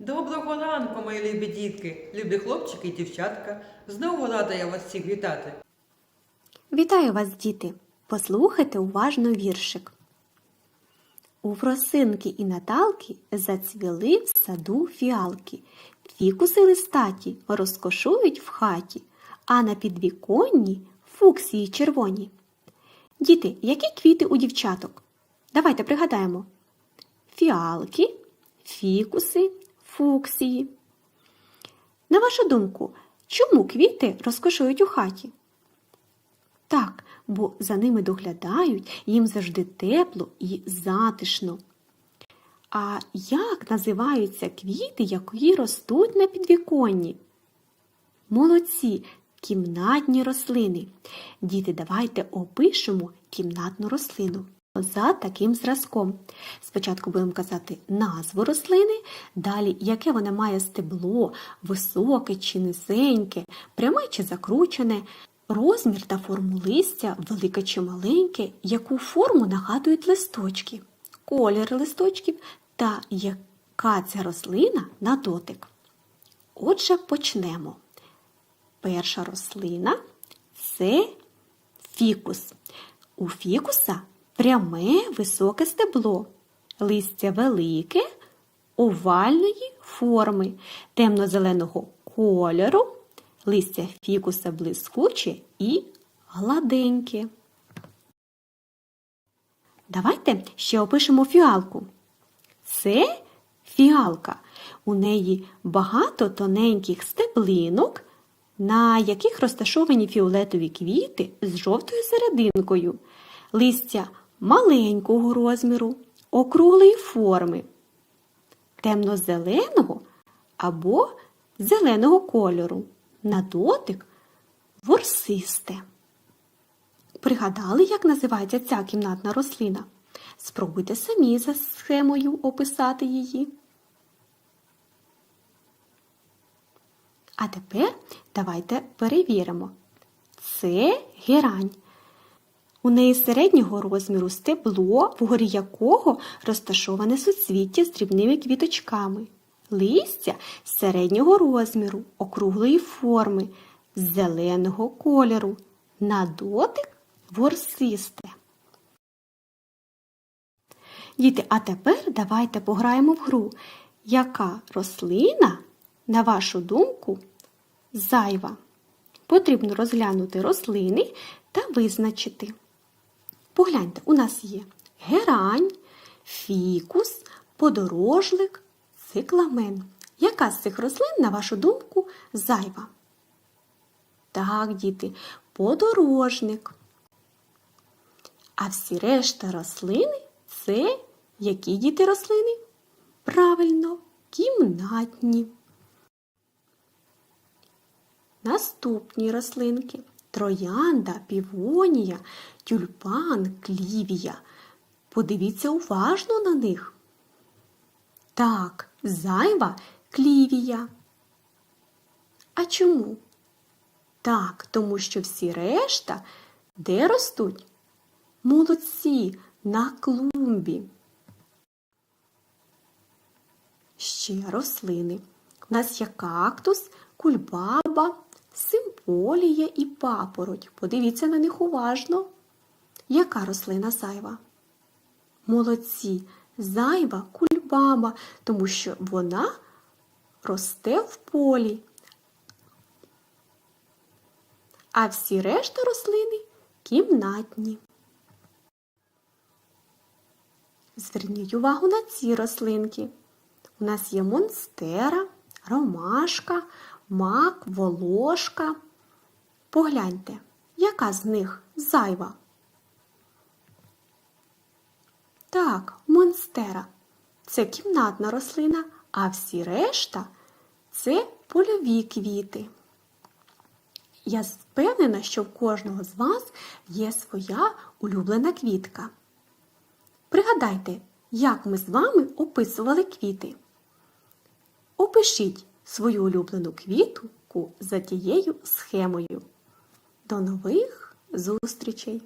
Доброго ранку, мої любі дітки, любі хлопчики і дівчатка. Знову рада я вас всіх вітати. Вітаю вас, діти! Послухайте уважно віршик. У Фросинки і Наталки зацвіли в саду фіалки. Фікуси листаті розкошують в хаті, а на підвіконні фуксії червоні. Діти, які квіти у дівчаток? Давайте пригадаємо. Фіалки, фікуси, фуксії. На вашу думку, чому квіти розкошують у хаті? Так, бо за ними доглядають, їм завжди тепло і затишно. А як називаються квіти, які ростуть на підвіконні? Молодці, кімнатні рослини. Діти, давайте опишемо кімнатну рослину за таким зразком. Спочатку будемо казати назву рослини, далі яке вона має стебло, високе чи низеньке, пряме чи закручене, розмір та форму листя, велике чи маленьке, яку форму нагадують листочки, колір листочків та яка ця рослина на дотик. Отже, почнемо. Перша рослина це фікус. У фікуса пряме високе стебло, листя велике, овальної форми, темно-зеленого кольору, листя фікуса блискуче і гладеньке. Давайте ще опишемо фіалку. Це фіалка. У неї багато тоненьких стеблинок, на яких розташовані фіолетові квіти з жовтою серединкою, листя маленького розміру, округлої форми, темно-зеленого або зеленого кольору. На дотик ворсисте. Пригадали, як називається ця кімнатна рослина? Спробуйте самі за схемою описати її. А тепер давайте перевіримо. Це герань. У неї середнього розміру стебло, вгорі якого розташоване суцвіття з дрібними квіточками. Листя середнього розміру, округлої форми, зеленого кольору. На дотик ворсисте. Діти, а тепер давайте пограємо в гру. Яка рослина, на вашу думку, зайва? Потрібно розглянути рослини та визначити. Погляньте, у нас є герань, фікус, подорожлик, цикламен. Яка з цих рослин, на вашу думку, зайва? Так, діти, подорожник. А всі решта рослини це які діти рослини? Правильно, кімнатні. Наступні рослинки троянда, півонія, тюльпан, клівія. Подивіться уважно на них. Так, зайва клівія. А чому? Так, тому що всі решта де ростуть? Молодці на клумбі. Ще рослини. У нас є кактус, кульбаба, симполія і папороть. Подивіться на них уважно. Яка рослина зайва? Молодці, зайва кульбаба, тому що вона росте в полі. А всі решта рослини кімнатні. Зверніть увагу на ці рослинки. У нас є монстера, ромашка, мак, волошка. Погляньте, яка з них зайва? Так, монстера. Це кімнатна рослина, а всі решта це польові квіти. Я впевнена, що в кожного з вас є своя улюблена квітка. Пригадайте, як ми з вами описували квіти. Опишіть свою улюблену квітку за тією схемою. До нових зустрічей!